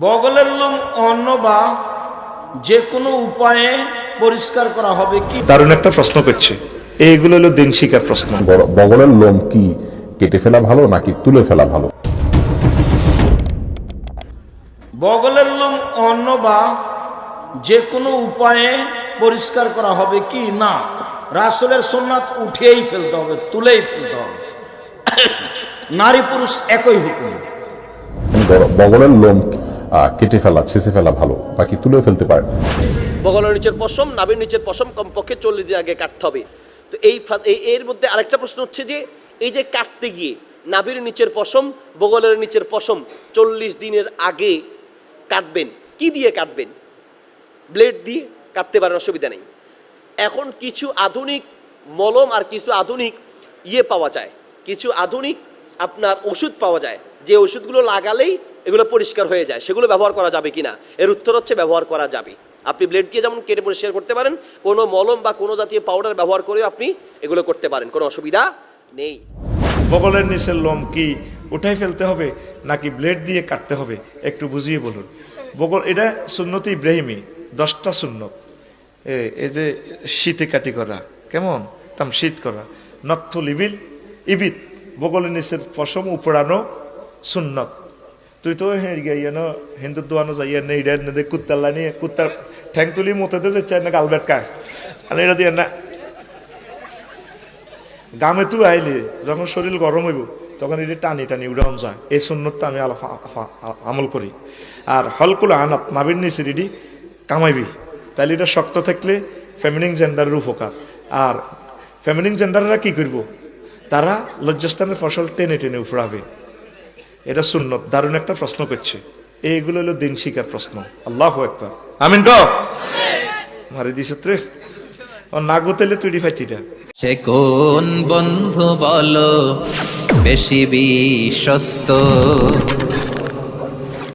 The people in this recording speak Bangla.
বগলের লোম অন্য বা যে কোনো উপায়ে পরিষ্কার করা হবে কি? দারুণ একটা প্রশ্ন করছে। এইগুলো হলো দিন শিকার প্রশ্ন। বগলের লোম কি কেটে ফেলা ভালো নাকি তুলে ফেলা ভালো? বগলের লোম অন্য বা যে কোনো উপায়ে পরিষ্কার করা হবে কি? না। রাসুলের সোননাথ উঠিয়েই ফেলতে হবে তুলেই ফেলতে হবে। নারী পুরুষ একই হুকুম। বগলের লোম আহ, কেটে ফেলা, ছেঁচে ফেলা ভালো নাকি তুলে ফেলতে পারে। বগলের নিচের পশম, নাভির নিচের পশম কমপক্ষে চল্লিশ দিন আগে কাটতে হবে। তো এই এর মধ্যে আরেকটা প্রশ্ন হচ্ছে যে, এই যে কাটতে গিয়ে নাভির নিচের পশম, বগলের নিচের পশম চল্লিশ দিনের আগে কাটবেন, কি দিয়ে কাটবেন? ব্লেড দিয়ে কাটতে পারেন, অসুবিধা নেই। এখন কিছু আধুনিক মলম আর কিছু আধুনিক ইয়ে পাওয়া যায়। কিছু আধুনিক আপনার ওষুধ পাওয়া যায়। যে ওষুধগুলো লাগালেই এগুলো পরিষ্কার হয়ে যায়। সেগুলো ব্যবহার করা যাবে কিনা? এর উত্তর হচ্ছে ব্যবহার করা যাবে। আপনি ব্লেড দিয়ে যেমন কেটে পরিষ্কার করতে পারেন, কোনো মলম বা কোনো জাতীয় পাউডার ব্যবহার করেও আপনি এগুলো করতে পারেন, কোনো অসুবিধা নেই। বগলের নিচের লোম কি উঠাই ফেলতে হবে, নাকি ব্লেড দিয়ে কাটতে হবে? একটু বুঝিয়ে বলুন। বগল, এটা সুন্নত ইব্রাহিমী, দশটা সুন্নত। এই যে শীতে কাটি করা, কেমন? তাম শীত করা। নথুল ইবিল ইবিত, বগলের নিচের পশম উপড়ানো সুন্নত। তুই তো ইয়ে হিন্দু দোয়ানো যাইয়া নেই ইডা নেদে কুত্তার লাইনি কুত্তার ঠ্যাং তুলি মতে চাই না গালবেট কায় আর এটা দিয়ে না। গামে তুই আইলি, যখন শরীর গরম হইব, তখন এটি টানি টানি উড়ান যায়। এই সুন্নতটা আমি আমল করি। আর হলকুল আনাত, নাবির নিচে এটি কামাইবি। তাহলে এটা শক্ত থাকলে ফেমিনিং জেন্ডারের উপকার। আর ফেমিনিং জেন্ডাররা কি করব? তারা লজ্জাস্থানের ফসল টেনে টেনে উফড়াবে এটা সুন্নত দারুণ একটা প্রশ্ন করছে। এইগুলো হলো দিন শিকার প্রশ্ন। আল্লাহ একবার আমিন তো মারি দিস রে ও না গোতেলে তুই ফাইতিটা সে কোন বন্ধু বলো বেশি বিশ্বস্ত?